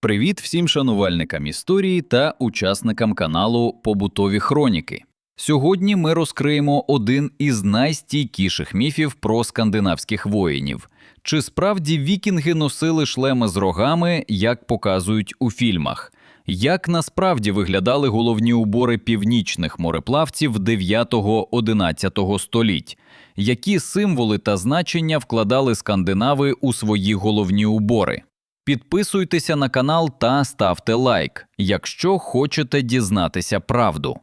Привіт всім шанувальникам історії та учасникам каналу Побутові Хроніки. Сьогодні ми розкриємо один із найстійкіших міфів про скандинавських воїнів. Чи справді вікінги носили шлеми з рогами, як показують у фільмах? Як насправді виглядали головні убори північних мореплавців 9-11 століть? Які символи та значення вкладали скандинави у свої головні убори? Підписуйтеся на канал та ставте лайк, якщо хочете дізнатися правду.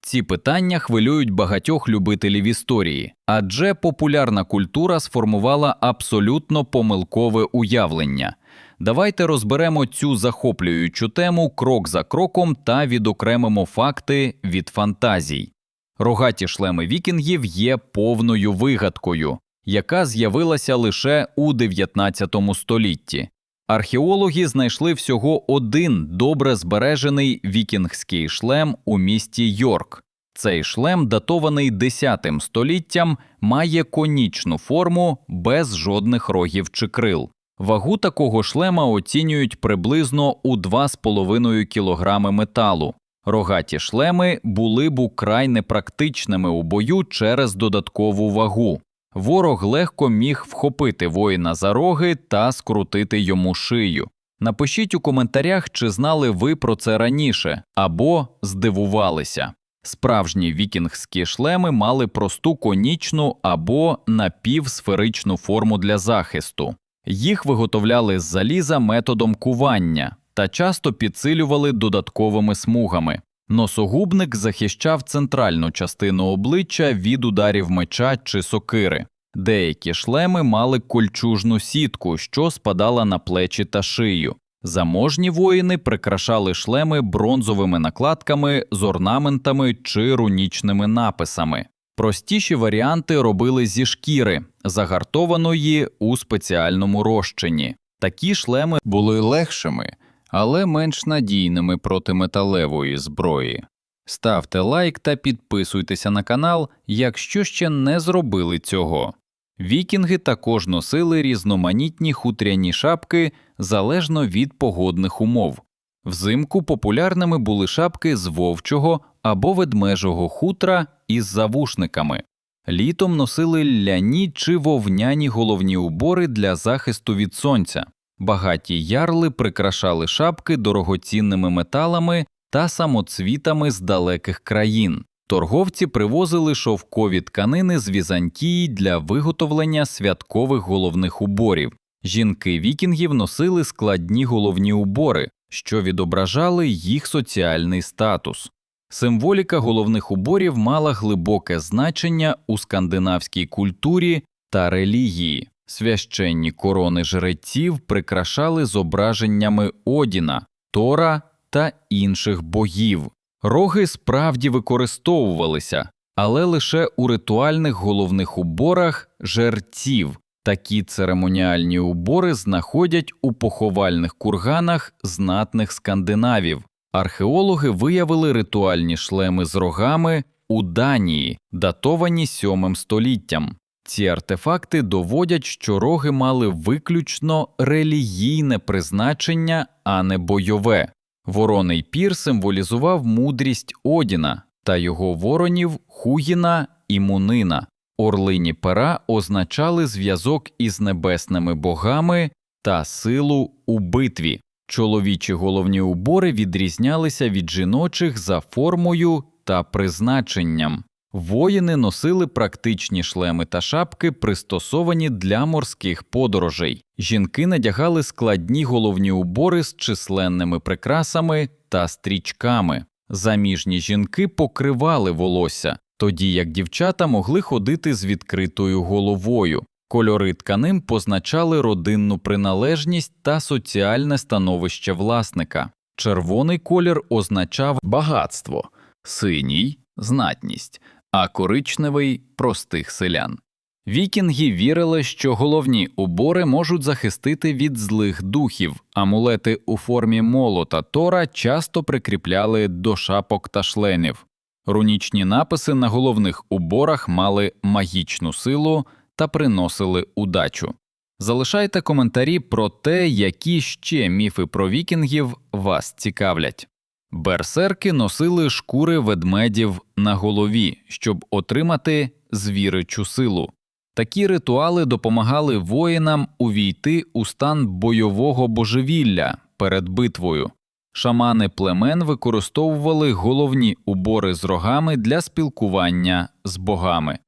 Ці питання хвилюють багатьох любителів історії, адже популярна культура сформувала абсолютно помилкове уявлення. Давайте розберемо цю захоплюючу тему крок за кроком та відокремимо факти від фантазій. Рогаті шлеми вікінгів є повною вигадкою, яка з'явилася лише у 19 столітті. Археологи знайшли всього один добре збережений вікінгський шлем у місті Йорк. Цей шлем, датований 10 століттям, має конічну форму без жодних рогів чи крил. Вагу такого шлема оцінюють приблизно у 2,5 кг металу. Рогаті шлеми були б украй непрактичними у бою через додаткову вагу. Ворог легко міг вхопити воїна за роги та скрутити йому шию. Напишіть у коментарях, чи знали ви про це раніше або здивувалися. Справжні вікінгські шлеми мали просту конічну або напівсферичну форму для захисту. Їх виготовляли з заліза методом кування та часто підсилювали додатковими смугами. Носогубник захищав центральну частину обличчя від ударів меча чи сокири. Деякі шлеми мали кольчужну сітку, що спадала на плечі та шию. Заможні воїни прикрашали шлеми бронзовими накладками з орнаментами чи рунічними написами. Простіші варіанти робили зі шкіри, загартованої у спеціальному розчині. Такі шлеми були легшими, але менш надійними проти металевої зброї. Ставте лайк та підписуйтеся на канал, якщо ще не зробили цього. Вікінги також носили різноманітні хутряні шапки залежно від погодних умов. Взимку популярними були шапки з вовчого або ведмежого хутра із завушниками. Літом носили ляні чи вовняні головні убори для захисту від сонця. Багаті ярли прикрашали шапки дорогоцінними металами та самоцвітами з далеких країн. Торговці привозили шовкові тканини з Візантії для виготовлення святкових головних уборів. Жінки вікінгів носили складні головні убори, що відображали їх соціальний статус. Символіка головних уборів мала глибоке значення у скандинавській культурі та релігії. Священні корони жреців прикрашали зображеннями Одіна, Тора та інших богів. Роги справді використовувалися, але лише у ритуальних головних уборах жерців. Такі церемоніальні убори знаходять у поховальних курганах знатних скандинавів. Археологи виявили ритуальні шлеми з рогами у Данії, датовані 7 століттям. Ці артефакти доводять, що роги мали виключно релігійне призначення, а не бойове. Вороний пір символізував мудрість Одіна та його воронів Хугіна і Мунина. Орлині пера означали зв'язок із небесними богами та силу у битві. Чоловічі головні убори відрізнялися від жіночих за формою та призначенням. Воїни носили практичні шлеми та шапки, пристосовані для морських подорожей. Жінки надягали складні головні убори з численними прикрасами та стрічками. Заміжні жінки покривали волосся, тоді як дівчата могли ходити з відкритою головою. Кольори тканин позначали родинну приналежність та соціальне становище власника. Червоний колір означав багатство, синій знатність, а коричневий простих селян. Вікінги вірили, що головні убори можуть захистити від злих духів, амулети у формі молота Тора часто прикріпляли до шапок та шленів. Рунічні написи на головних уборах мали магічну силу та приносили удачу. Залишайте коментарі про те, які ще міфи про вікінгів вас цікавлять. Берсерки носили шкури ведмедів на голові, щоб отримати звіричу силу. Такі ритуали допомагали воїнам увійти у стан бойового божевілля перед битвою. Шамани племен використовували головні убори з рогами для спілкування з богами.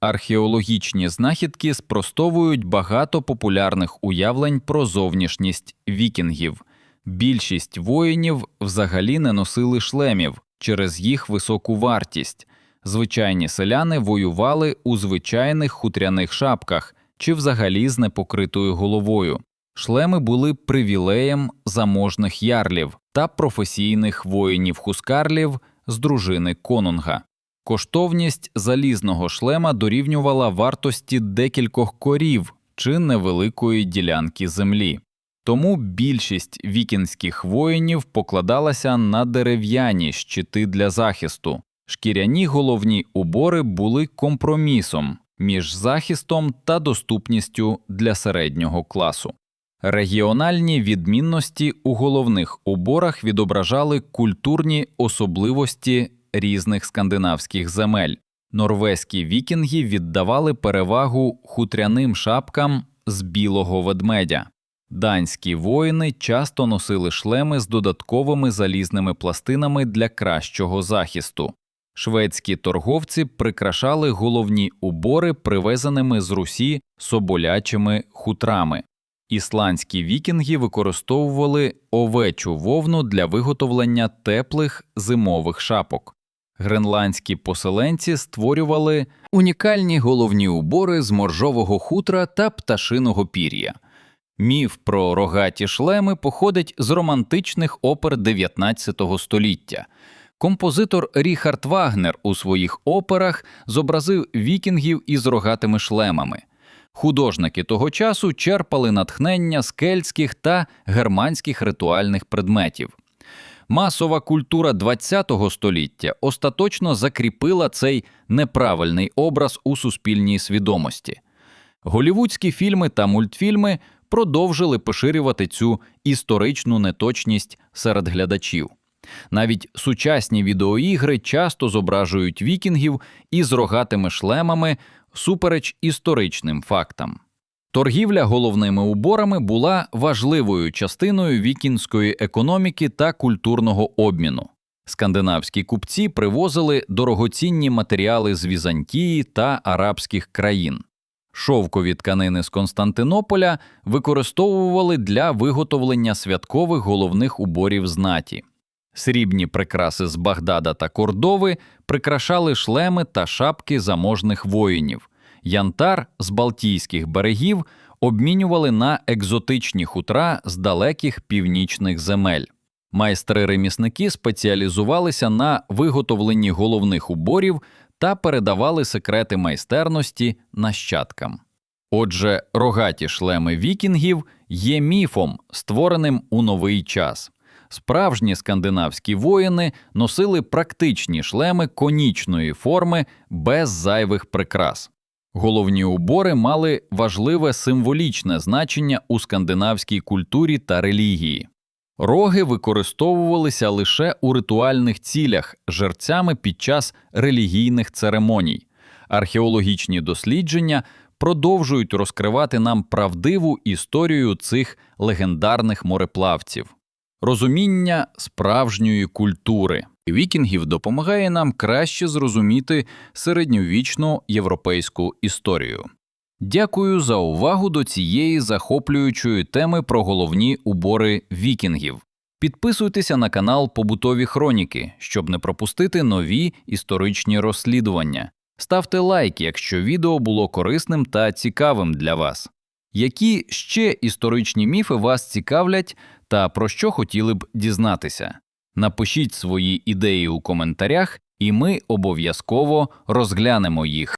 Археологічні знахідки спростовують багато популярних уявлень про зовнішність вікінгів. Більшість воїнів взагалі не носили шлемів через їх високу вартість. Звичайні селяни воювали у звичайних хутряних шапках чи взагалі з непокритою головою. Шлеми були привілеєм заможних ярлів та професійних воїнів-хускарлів з дружини Конунга. Коштовність залізного шлема дорівнювала вартості декількох корів чи невеликої ділянки землі. Тому більшість вікінських воїнів покладалася на дерев'яні щити для захисту. Шкіряні головні убори були компромісом між захистом та доступністю для середнього класу. Регіональні відмінності у головних уборах відображали культурні особливості різних скандинавських земель. Норвезькі вікінги віддавали перевагу хутряним шапкам з білого ведмедя. Данські воїни часто носили шлеми з додатковими залізними пластинами для кращого захисту. Шведські торговці прикрашали головні убори привезеними з Русі соболячими хутрами. Ісландські вікінги використовували овечу вовну для виготовлення теплих зимових шапок. Гренландські поселенці створювали унікальні головні убори з моржового хутра та пташиного пір'я. Міф про рогаті шлеми походить з романтичних опер 19 століття. Композитор Ріхард Вагнер у своїх операх зобразив вікінгів із рогатими шлемами. Художники того часу черпали натхнення з кельтських та германських ритуальних предметів. Масова культура ХХ століття остаточно закріпила цей неправильний образ у суспільній свідомості. Голівудські фільми та мультфільми продовжили поширювати цю історичну неточність серед глядачів. Навіть сучасні відеоігри часто зображують вікінгів із рогатими шлемами супереч історичним фактам. Торгівля головними уборами була важливою частиною вікінської економіки та культурного обміну. Скандинавські купці привозили дорогоцінні матеріали з Візантії та арабських країн. Шовкові тканини з Константинополя використовували для виготовлення святкових головних уборів знаті. Срібні прикраси з Багдада та Кордови прикрашали шлеми та шапки заможних воїнів. Янтар з Балтійських берегів обмінювали на екзотичні хутра з далеких північних земель. Майстри-ремісники спеціалізувалися на виготовленні головних уборів та передавали секрети майстерності нащадкам. Отже, рогаті шлеми вікінгів є міфом, створеним у новий час. Справжні скандинавські воїни носили практичні шлеми конічної форми без зайвих прикрас. Головні убори мали важливе символічне значення у скандинавській культурі та релігії. Роги використовувалися лише у ритуальних цілях жерцями під час релігійних церемоній. Археологічні дослідження продовжують розкривати нам правдиву історію цих легендарних мореплавців. Розуміння справжньої культури вікінгів допомагає нам краще зрозуміти середньовічну європейську історію. Дякую за увагу до цієї захоплюючої теми про головні убори вікінгів. Підписуйтеся на канал Побутові Хроніки, щоб не пропустити нові історичні розслідування. Ставте лайк, якщо відео було корисним та цікавим для вас. Які ще історичні міфи вас цікавлять та про що хотіли б дізнатися? Напишіть свої ідеї у коментарях, і ми обов'язково розглянемо їх.